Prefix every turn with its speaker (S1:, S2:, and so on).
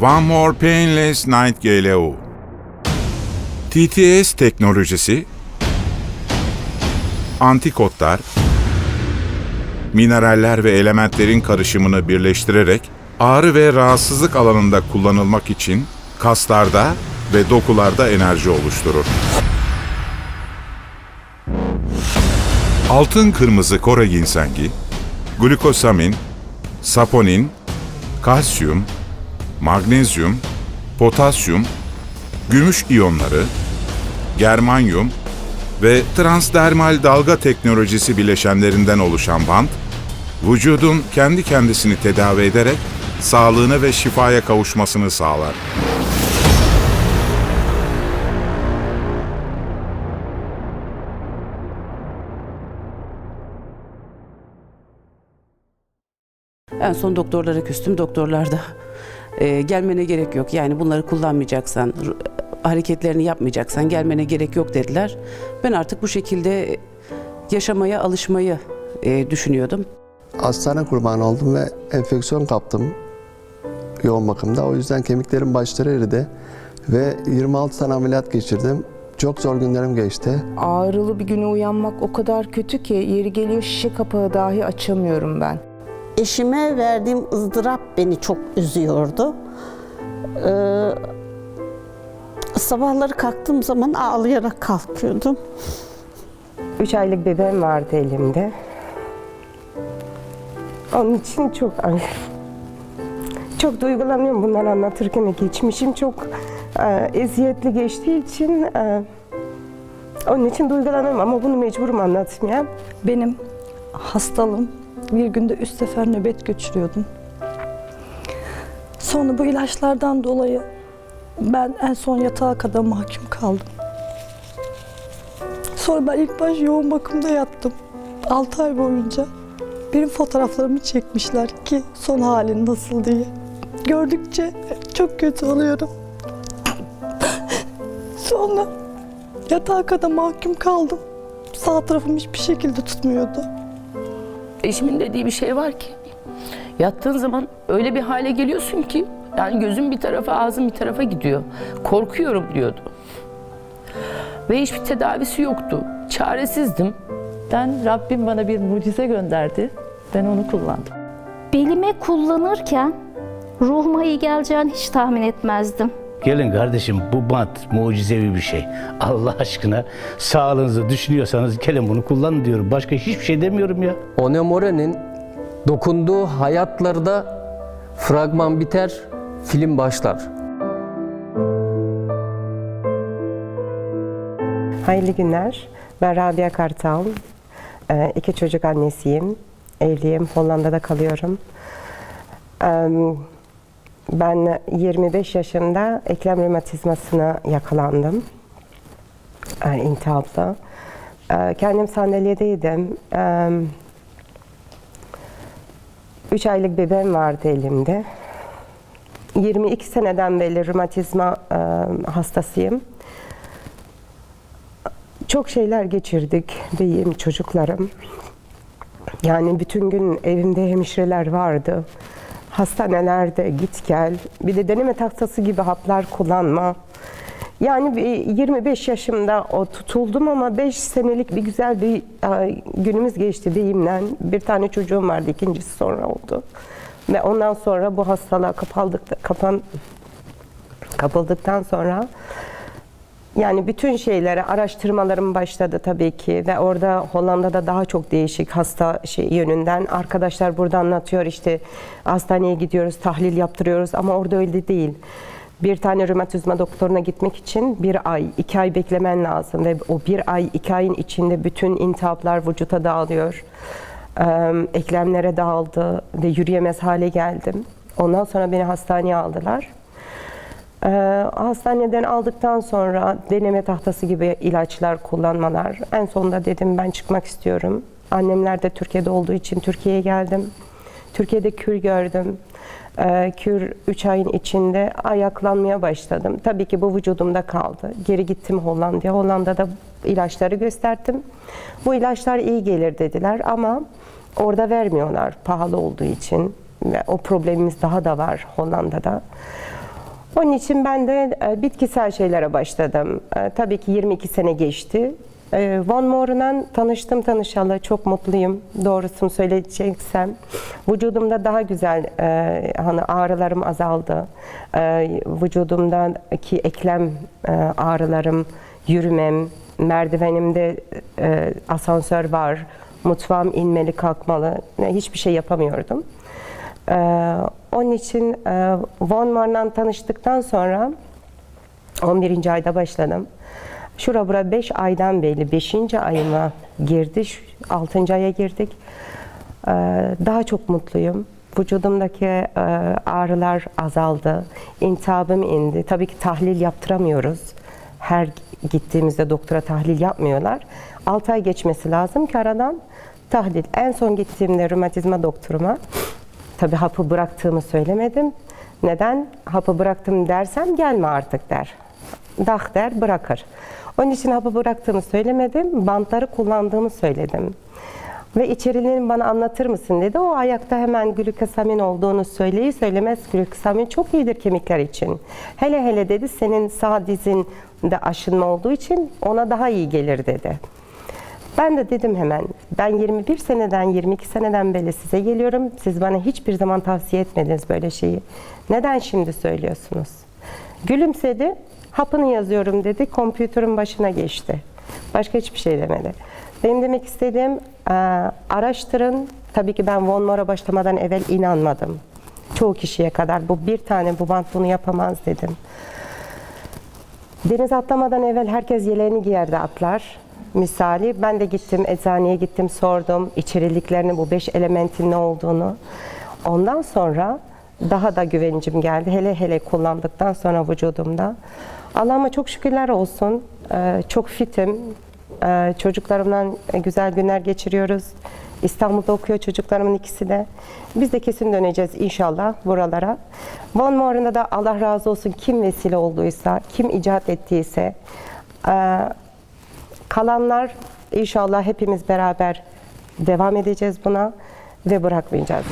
S1: One More Painless Night GLO TTS teknolojisi antikotlar, mineraller ve elementlerin karışımını birleştirerek ağrı ve rahatsızlık alanında kullanılmak için kaslarda ve dokularda enerji oluşturur. Altın kırmızı Kore ginsengi, glukosamin, saponin, kalsiyum, magnezyum, potasyum, gümüş iyonları, germanyum ve transdermal dalga teknolojisi bileşenlerinden oluşan bant, vücudun kendi kendisini tedavi ederek sağlığına ve şifaya kavuşmasını sağlar.
S2: En son doktorlara küstüm. Doktorlar da e, gelmene gerek yok. Yani bunları kullanmayacaksan, hareketlerini yapmayacaksan gelmene gerek yok dediler. Ben artık bu şekilde yaşamaya alışmayı e, düşünüyordum.
S3: Hastane kurbanı oldum ve enfeksiyon kaptım yoğun bakımda. O yüzden kemiklerim başları eridi ve 26 tane ameliyat geçirdim. Çok zor günlerim geçti.
S4: Ağrılı bir güne uyanmak o kadar kötü ki yeri geliyor şişe kapağı dahi açamıyorum ben.
S5: Eşime verdiğim ızdırap beni çok üzüyordu. Ee, sabahları kalktığım zaman ağlayarak kalkıyordum.
S4: Üç aylık bebeğim vardı elimde. Onun için çok çok duygulanıyorum bunları anlatırken. Geçmişim çok e, eziyetli geçtiği için e, onun için duygulanıyorum ama bunu mecburum anlatmaya.
S6: Benim hastalığım bir günde üç sefer nöbet geçiriyordum. Sonra bu ilaçlardan dolayı ben en son yatağa kadar mahkum kaldım. Sonra ben ilk baş yoğun bakımda yattım. 6 ay boyunca. Benim fotoğraflarımı çekmişler ki son halin nasıl diye. Gördükçe çok kötü oluyorum. Sonra yatağa kadar mahkum kaldım. Sağ tarafım hiçbir şekilde tutmuyordu.
S7: Eşimin dediği bir şey var ki yattığın zaman öyle bir hale geliyorsun ki yani gözüm bir tarafa ağzım bir tarafa gidiyor. Korkuyorum diyordu. Ve hiçbir tedavisi yoktu. Çaresizdim.
S8: Ben Rabbim bana bir mucize gönderdi. Ben onu kullandım.
S9: Belime kullanırken ruhuma iyi geleceğini hiç tahmin etmezdim.
S10: Gelin kardeşim bu bant mucizevi bir şey. Allah aşkına sağlığınızı düşünüyorsanız gelin bunu kullanın diyorum. Başka hiçbir şey demiyorum ya.
S11: Onemore'nin dokunduğu hayatlarda fragman biter, film başlar.
S4: Hayırlı günler. Ben Rabia Kartal. Ee, iki çocuk annesiyim. Evliyim. Hollanda'da kalıyorum. Ee, Ben 25 yaşında eklem romatizmasına yakalandım. Ee, İltihapla. Ee, Kendim sandalyedeydim. 3 aylık bebeğim vardı elimde. 22 seneden beri romatizma e, hastasıyım. Çok şeyler geçirdik benim çocuklarım. Yani bütün gün evimde hemşireler vardı. Hastanelerde git gel. Bir de deneme tahtası gibi haplar kullanma. Yani bir 25 yaşımda o tutuldum ama 5 senelik bir güzel bir e, günümüz geçti beyimle. Bir tane çocuğum vardı, ikincisi sonra oldu. Ve ondan sonra bu hastalığa kapaldık, kapan, kapıldıktan sonra yani bütün şeylere araştırmalarım başladı tabii ki ve orada Hollanda'da daha çok değişik hasta şey yönünden arkadaşlar burada anlatıyor işte hastaneye gidiyoruz tahlil yaptırıyoruz ama orada öyle değil. Bir tane romatizma doktoruna gitmek için bir ay, iki ay beklemen lazım ve o bir ay, iki ayın içinde bütün intihaplar vücuta dağılıyor. Ee, eklemlere dağıldı ve yürüyemez hale geldim. Ondan sonra beni hastaneye aldılar. Ee, hastaneden aldıktan sonra deneme tahtası gibi ilaçlar kullanmalar. En sonunda dedim ben çıkmak istiyorum. Annemler de Türkiye'de olduğu için Türkiye'ye geldim. Türkiye'de kür gördüm. Ee, kür 3 ayın içinde ayaklanmaya başladım. Tabii ki bu vücudumda kaldı. Geri gittim Hollanda'ya. Hollanda'da ilaçları gösterdim. Bu ilaçlar iyi gelir dediler ama orada vermiyorlar pahalı olduğu için. O problemimiz daha da var Hollanda'da. Onun için ben de e, bitkisel şeylere başladım. E, tabii ki 22 sene geçti. E, Von Moore'la tanıştım tanışalı. Çok mutluyum. Doğrusunu söyleyeceksem. Vücudumda daha güzel hani ağrılarım azaldı. Vücudumdaki eklem ağrılarım, yürümem, merdivenimde asansör var. Mutfağım inmeli kalkmalı. Hiçbir şey yapamıyordum. Onun için e, Von Mar'la tanıştıktan sonra 11. ayda başladım. Şura bura 5 aydan beri 5. ayıma girdi. 6. aya girdik. Ee, daha çok mutluyum. Vücudumdaki e, ağrılar azaldı. İntihabım indi. Tabii ki tahlil yaptıramıyoruz. Her gittiğimizde doktora tahlil yapmıyorlar. 6 ay geçmesi lazım ki aradan tahlil. En son gittiğimde romatizma doktoruma Tabii hapı bıraktığımı söylemedim. Neden? Hapı bıraktım dersem gelme artık der. Dah der bırakır. Onun için hapı bıraktığımı söylemedim. Bantları kullandığımı söyledim. Ve içeriğini bana anlatır mısın dedi. O ayakta hemen glikosamin olduğunu söyleyi söylemez. Glikosamin çok iyidir kemikler için. Hele hele dedi senin sağ dizinde aşınma olduğu için ona daha iyi gelir dedi. Ben de dedim hemen, ben 21 seneden, 22 seneden beri size geliyorum. Siz bana hiçbir zaman tavsiye etmediniz böyle şeyi. Neden şimdi söylüyorsunuz? Gülümsedi, hapını yazıyorum dedi, kompütürün başına geçti. Başka hiçbir şey demedi. Benim demek istediğim, e, araştırın. Tabii ki ben Von Moore'a başlamadan evvel inanmadım. Çoğu kişiye kadar bu bir tane bu bant bunu yapamaz dedim. Denize atlamadan evvel herkes yeleğini giyerdi atlar. Misali ben de gittim eczaneye gittim sordum içeriliklerini bu beş elementin ne olduğunu. Ondan sonra daha da güvencim geldi. Hele hele kullandıktan sonra vücudumda. Allah'ıma çok şükürler olsun. Ee, çok fitim. Ee, çocuklarımla güzel günler geçiriyoruz. İstanbul'da okuyor çocuklarımın ikisi de. Biz de kesin döneceğiz inşallah buralara. Von Moore'unda da Allah razı olsun kim vesile olduysa, kim icat ettiyse, e, kalanlar inşallah hepimiz beraber devam edeceğiz buna ve bırakmayacağız.